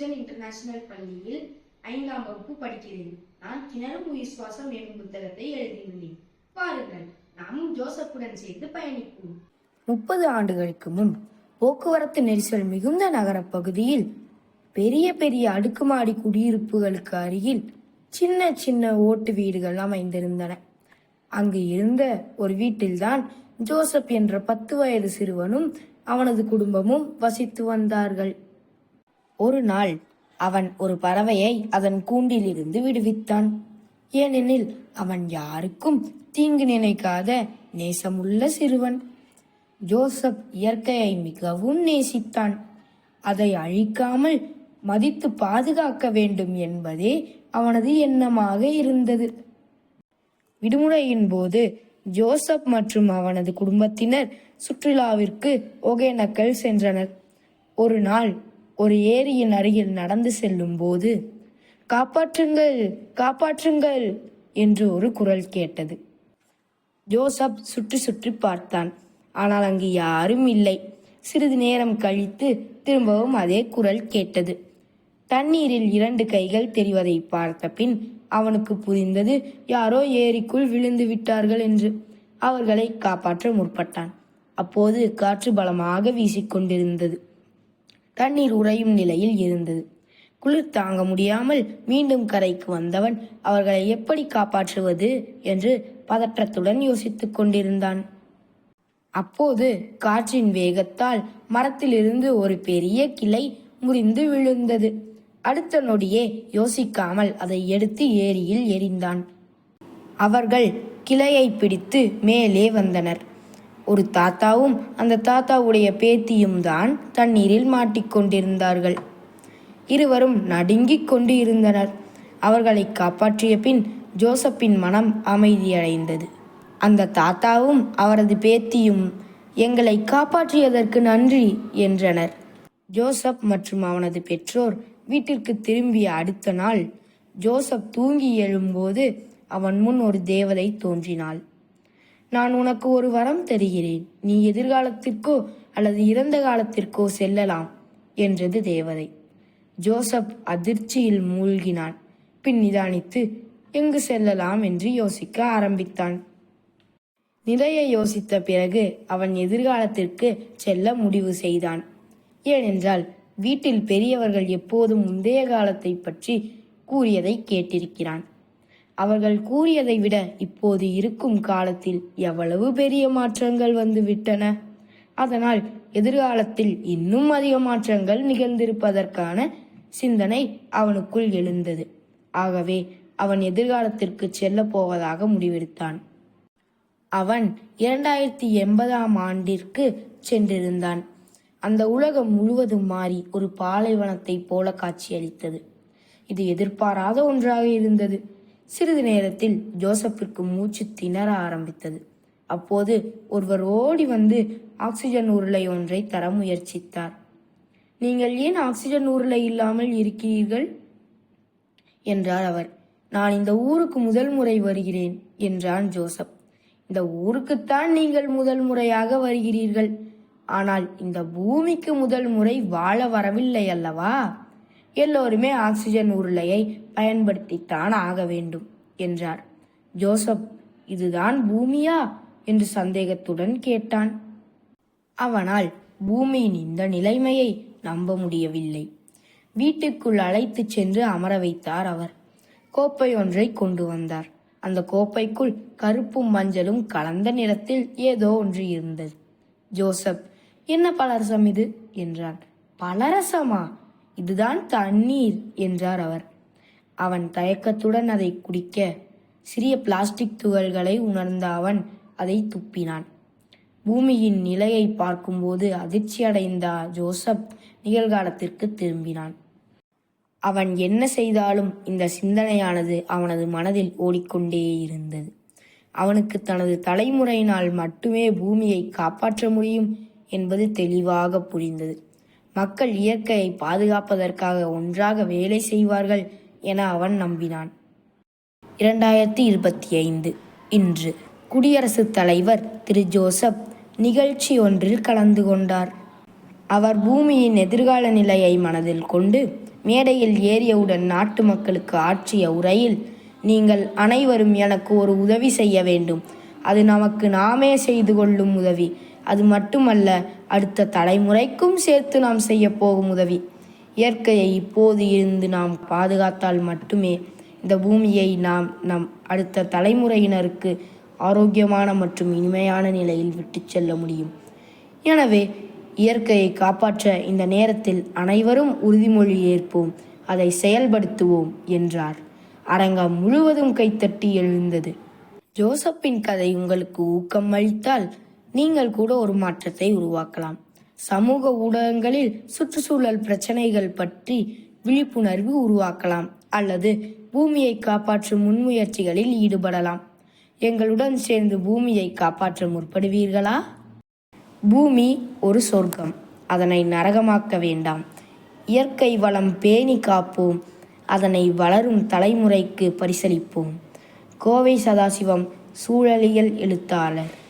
International பள்ளியில் ஐந்தாம் வகுப்பு படிக்கிறேன். நான் கிணறும் உயிர் சுவாசம் என்னும் புத்தகத்தை எழுதியுள்ளேன். பாருங்கள் நாமும் ஜோசப்புடன் சேர்ந்து பயணிப்போம். முப்பது ஆண்டுகளுக்கு முன் போக்குவரத்து நெரிசல் மிகுந்த நகரப்பகுதியில் பெரிய பெரிய அடுக்குமாடி குடியிருப்புகளுக்கு அருகில் சின்ன சின்ன ஓட்டு வீடுகள் அமைந்திருந்தன. அங்கு இருந்த ஒரு வீட்டில்தான் ஜோசப் என்ற பத்து வயது சிறுவனும் அவனது குடும்பமும் வசித்து வந்தார்கள். ஒரு நாள் அவன் ஒரு பறவையை அதன் கூண்டிலிருந்து விடுவித்தான். ஏனெனில் அவன் யாருக்கும் தீங்கு நினைக்காத நேசமுள்ள சிறுவன். ஜோசப் இயற்கையை மிகவும் நேசித்தான். அதை அழிக்காமல் மதித்து பாதுகாக்க வேண்டும் என்பதே அவனது எண்ணமாக இருந்தது. விடுமுறையின் போது ஜோசப் மற்றும் அவனது குடும்பத்தினர் சுற்றுலாவிற்கு ஒகேனக்கல் சென்றனர். ஒரு நாள் ஒரு ஏரியின் அருகில் நடந்து செல்லும் போது காப்பாற்றுங்கள் காப்பாற்றுங்கள் என்று ஒரு குரல் கேட்டது. ஜோசப் சுற்றி சுற்றி பார்த்தான். ஆனால் அங்கு யாரும் இல்லை. சிறிது நேரம் கழித்து திரும்பவும் அதே குரல் கேட்டது. தண்ணீரில் இரண்டு கைகள் தெரிவதை பார்த்த பின் அவனுக்கு புரிந்தது யாரோ ஏரிக்குள் விழுந்து விட்டார்கள் என்று. அவர்களை காப்பாற்ற முற்பட்டான். அப்போது காற்று பலமாக வீசிக்கொண்டிருந்தது. தண்ணீர் உறையும் நிலையில் இருந்தது. குளிர் தாங்க முடியாமல் மீண்டும் கரைக்கு வந்தவன் அவர்களை எப்படி காப்பாற்றுவது? என்று பதற்றத்துடன் யோசித்துக் கொண்டிருந்தான். அப்போது காற்றின் வேகத்தால் மரத்திலிருந்து ஒரு பெரிய கிளை முறிந்து விழுந்தது. அடுத்த நொடியே யோசிக்காமல் அதை எடுத்து ஏரியில் எறிந்தான். அவர்கள் கிளையை பிடித்து மேலே வந்தனர். ஒரு தாத்தாவும் அந்த தாத்தாவுடைய பேத்தியும் தான் தண்ணீரில் மாட்டிக்கொண்டிருந்தார்கள் இருவரும் நடுங்கிக் கொண்டு இருந்தனர் அவர்களை காப்பாற்றிய பின் ஜோசப்பின் மனம் அமைதியடைந்தது. அந்த தாத்தாவும் அவரது பேத்தியும் எங்களை காப்பாற்றியதற்கு நன்றி என்றனர். ஜோசப் மற்றும் அவனது பெற்றோர் வீட்டிற்கு திரும்பிய அடுத்த நாள் ஜோசப் தூங்கி எழும்போது அவன் முன் ஒரு தேவதை தோன்றினாள். நான் உனக்கு ஒரு வரம் தருகிறேன். நீ எதிர்காலத்திற்கோ அல்லது இறந்த காலத்திற்கோ செல்லலாம் என்றது தேவதை. ஜோசப் அதிர்ச்சியில் மூழ்கினான். பின் நிதானித்து எங்கு செல்லலாம்? என்று யோசிக்க ஆரம்பித்தான். நிறைய யோசித்த பிறகு அவன் எதிர்காலத்திற்கு செல்ல முடிவு செய்தான். ஏனென்றால் வீட்டில் பெரியவர்கள் எப்போதும் முந்தைய காலத்தை பற்றி கூறியதை கேட்டிருக்கிறான். அவர்கள் கூறியதை விட இப்போது இருக்கும் காலத்தில் எவ்வளவு பெரிய மாற்றங்கள் வந்துவிட்டன. அதனால் எதிர்காலத்தில் இன்னும் அதிக மாற்றங்கள் நிகழ்ந்திருப்பதற்கான சிந்தனை அவனுக்குள் எழுந்தது. ஆகவே அவன் எதிர்காலத்திற்கு செல்ல போவதாக முடிவெடுத்தான். அவன் இரண்டாயிரத்தி எண்பதாம் ஆண்டிற்கு சென்றிருந்தான். அந்த உலகம் முழுவதும் மாறி ஒரு பாலைவனத்தைப் போல காட்சியளித்தது. இது எதிர்பாராத ஒன்றாக இருந்தது. சிறிது நேரத்தில் ஜோசப்பிற்கு மூச்சு திணற ஆரம்பித்தது. அப்போது ஒருவர் ஓடி வந்து ஆக்சிஜன் உருளை ஒன்றை தர முயற்சித்தார். நீங்கள் ஏன் ஆக்சிஜன் உருளை இல்லாமல் இருக்கிறீர்கள்? என்றார் அவர். நான் இந்த ஊருக்கு முதல் முறை வருகிறேன் என்றான் ஜோசப். இந்த ஊருக்குத்தான் நீங்கள் முதல் முறையாக வருகிறீர்கள். ஆனால் இந்த பூமிக்கு முதல் முறை வாழ வரவில்லை அல்லவா? எல்லோருமே ஆக்சிஜன் உருளையை பயன்படுத்தித்தான் ஆக வேண்டும் என்றார். ஜோசப் இதுதான் பூமியா? என்று சந்தேகத்துடன் கேட்டான். அவனால் பூமியின் இந்த நிலைமையை நம்ப முடியவில்லை. வீட்டுக்குள் அழைத்துச் சென்று அமர வைத்தார் அவர். கோப்பை ஒன்றை கொண்டு வந்தார். அந்த கோப்பைக்குள் கருப்பும் மஞ்சளும் கலந்த நிறத்தில் ஏதோ ஒன்று இருந்தது. ஜோசப் என்ன பலரசம் இது? என்றான். பலரசமா? இதுதான் தண்ணீர் என்றார் அவர். அவன் தயக்கத்துடன் அதை குடிக்க சிறிய பிளாஸ்டிக் துகள்களை உணர்ந்த அவன் அதை துப்பினான். பூமியின் நிலையை பார்க்கும்போது அதிர்ச்சியடைந்த ஜோசப் நிகழ்காலத்திற்கு திரும்பினான். அவன் என்ன செய்தாலும் இந்த சிந்தனையானது அவனது மனதில் ஓடிக்கொண்டே இருந்தது. அவனுக்கு தனது தலைமுறையினால் மட்டுமே பூமியை காப்பாற்ற முடியும் என்பது தெளிவாக புரிந்தது. மக்கள் இயற்கையை பாதுகாப்பதற்காக ஒன்றாக வேலை செய்வார்கள் என அவன் நம்பினான். இரண்டாயிரத்தி இருபத்தி ஐந்து இன்று குடியரசுத் தலைவர் திரு ஜோசப் நிகழ்ச்சி ஒன்றில் கலந்து கொண்டார். அவர் பூமியின் எதிர்கால நிலையை மனதில் கொண்டு மேடையில் ஏறியவுடன் நாட்டு மக்களுக்கு ஆற்றிய உரையில் நீங்கள் அனைவரும் எனக்கு ஒரு உதவி செய்ய வேண்டும். அது நமக்கு நாமே செய்து கொள்ளும் உதவி. அது மட்டுமல்ல அடுத்த தலைமுறைக்கும் சேர்த்து நாம் செய்ய போகும் உதவி. இயற்கையை இப்போது இருந்து நாம் பாதுகாத்தால் மட்டுமே இந்த பூமியை நாம் நம் அடுத்த தலைமுறையினருக்கு ஆரோக்கியமான மற்றும் இனிமையான நிலையில் விட்டுச் செல்ல முடியும். எனவே இயற்கையை காப்பாற்ற இந்த நேரத்தில் அனைவரும் உறுதிமொழி ஏற்போம். அதை செயல்படுத்துவோம் என்றார். அரங்கம் முழுவதும் கைத்தட்டி எழுந்தது. ஜோசப்பின் கதை உங்களுக்கு ஊக்கம் அளித்தால் நீங்கள் கூட ஒரு மாற்றத்தை உருவாக்கலாம். சமூக ஊடகங்களில் சுற்றுச்சூழல் பிரச்சனைகள் பற்றி விழிப்புணர்வு உருவாக்கலாம் அல்லது பூமியை காப்பாற்றும் முன்முயற்சிகளில் ஈடுபடலாம். எங்களுடன் சேர்ந்து பூமியை காப்பாற்ற முற்படுவீர்களா? பூமி ஒரு சொர்க்கம். அதனை நரகமாக்க வேண்டாம். இயற்கை வளம் பேணி காப்போம். அதனை வளரும் தலைமுறைக்கு பரிசளிப்போம். கோவை சதாசிவம் சூழலியல் எழுத்தாளர்